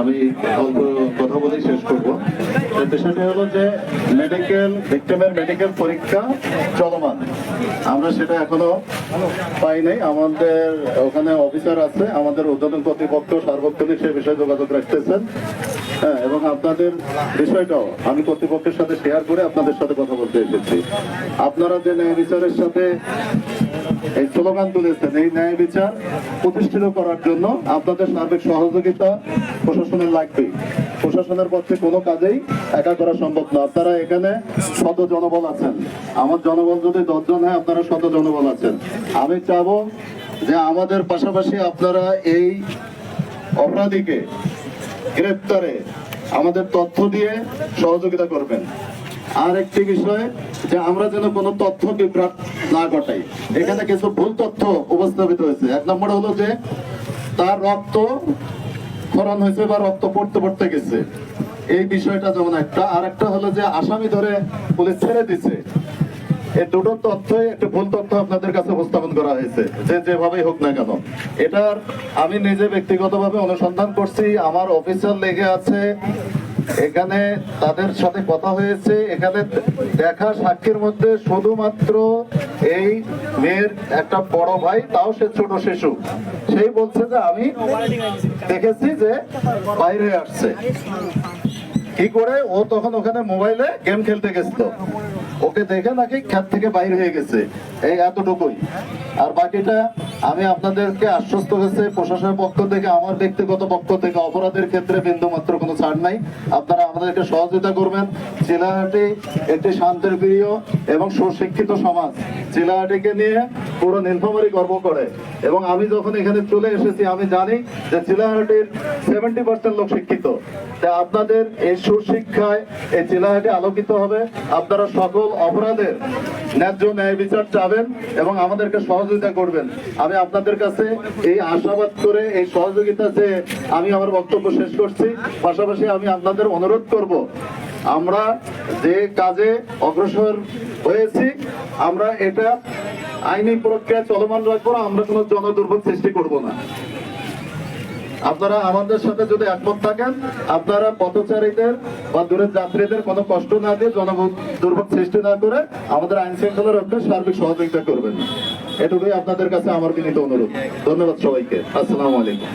আমি কথা বলে শেষ করব। বিষয়টি হলো যে মেডিকেল ভিক্টিমের মেডিকেল পরীক্ষা চলমান। আমরা সেটা এখনও পাই নাই। আমাদের ওখানে অফিসার আছে, আমাদের উদ্বোধন কর্তৃপক্ষ সার্বক্ষণিক সে বিষয়ে যোগাযোগ রাখতেছেন। হ্যাঁ এবং আপনাদের বিষয়টাও আমি কর্তৃপক্ষের সাথে শেয়ার করে আপনাদের সাথে কথা বলতে এসেছি। আপনারা যে ন্যায় বিচারের সাথে এই স্লোগান তুলেছেন। এই ন্যায় বিচার প্রতিষ্ঠিত করার জন্য আপনাদের সার্বিক সহযোগিতা প্রশাসনের লাগবে প্রশাসনের পক্ষে কোনো কাজেই একা করা সম্ভব না। আপনারা এখানে শত জনবল আছেন। আমার জনবল যদি দশজন হয়, আপনারা শত জনবল আছেন। আমি চাবো যে আমাদের পাশাপাশি আপনারা এই অপরাধীকে গ্রেপ্তারে আমাদের তথ্য দিয়ে সহযোগিতা করবেন। আর একটি বিষয় যে আমরা যেন কোনো তথ্য বিভ্রাট না ঘটাই। এখানে কিছু ভুল তথ্য উপস্থাপিত হয়েছে। এক নম্বর হলো যে তার রক্ত ক্ষরণ হয়েছে বা রক্ত পড়তে পড়তে গেছে। এই বিষয়টা যেমন একটা আর একটা হলো যে আসামি ধরে পুলিশ ছেড়ে দিছে। এই দুটো তথ্যই একটা ভুল তথ্য আপনাদের কাছে উপস্থাপন করা হয়েছে, যে যেভাবেই হোক না কেন। এটার আমি নিজে ব্যক্তিগতভাবে অনুসন্ধান করছি। আমার অফিসার লেগে আছে এখানে তাদের সাথে কথা হয়েছে। এখানে দেখা সাক্ষীর মধ্যে শুধুমাত্র এই মেয়ের একটা বড় ভাই, তাও সে ছোট শিশু। সেই বলছে যে, আমি দেখেছি যে বাইরে আসছে। কি করে? ও তখন ওখানে মোবাইলে গেম খেলতে গেছিল। ওকে দেখে নাকি খেত থেকে বাইর হয়ে গেছে। এই এতটুকুই। আর বাকিটা আমি আপনাদেরকে আশ্বস্ত হয়েছে প্রশাসনের পক্ষ থেকে, আমার ব্যক্তিগত পক্ষ থেকে, অপরাধের ক্ষেত্রে বিন্দু মাত্র কোনো ছাড় নাই। আপনারা আমাদেরকে সহযোগিতা করবেন। চিলাহাটি একটি শান্তির প্রিয় এবং সুশিক্ষিত সমাজ। চিলাহাটিকে নিয়ে পুরো নীলফামারি গর্ব করে। এবং আমি যখন এখানে চলে এসেছি, আমি জানি যে চিলাহাটির সেভেন্টি পার্সেন্ট লোক শিক্ষিত। তাই আপনাদের এই সুশিক্ষায় এই চিলাহাটি আলোকিত হবে। আপনারা সকল অপরাধের ন্যায্য ন্যায় বিচার চাবেন এবং আমাদেরকে সহযোগিতা করবেন। আমি আপনাদের কাছে এই আশাবাদ করে এই সহযোগিতা যে আমি আমার বক্তব্য শেষ করছি। পাশাপাশি আমি আপনাদের অনুরোধ করব, আমরা যে কাজে অগ্রসর হয়েছি, আমরা এটা আইনি প্রক্রিয়া চলমান রাখব না আমরা কোনো জনদুর্ভোগ সৃষ্টি করব না। আপনারা আমাদের সাথে যদি একমত থাকেন, আপনারা পথচারীদের বা দূরের যাত্রীদের কোনো কষ্ট না দিয়ে জনভোগ দুর্ভোগ সৃষ্টি না করে আমাদের আইন শৃঙ্খলা রক্ষে সার্বিক সহযোগিতা করবেন। এটুকুই আপনাদের কাছে আমার বিনীত অনুরোধ। ধন্যবাদ সবাইকে। আসসালামু আলাইকুম।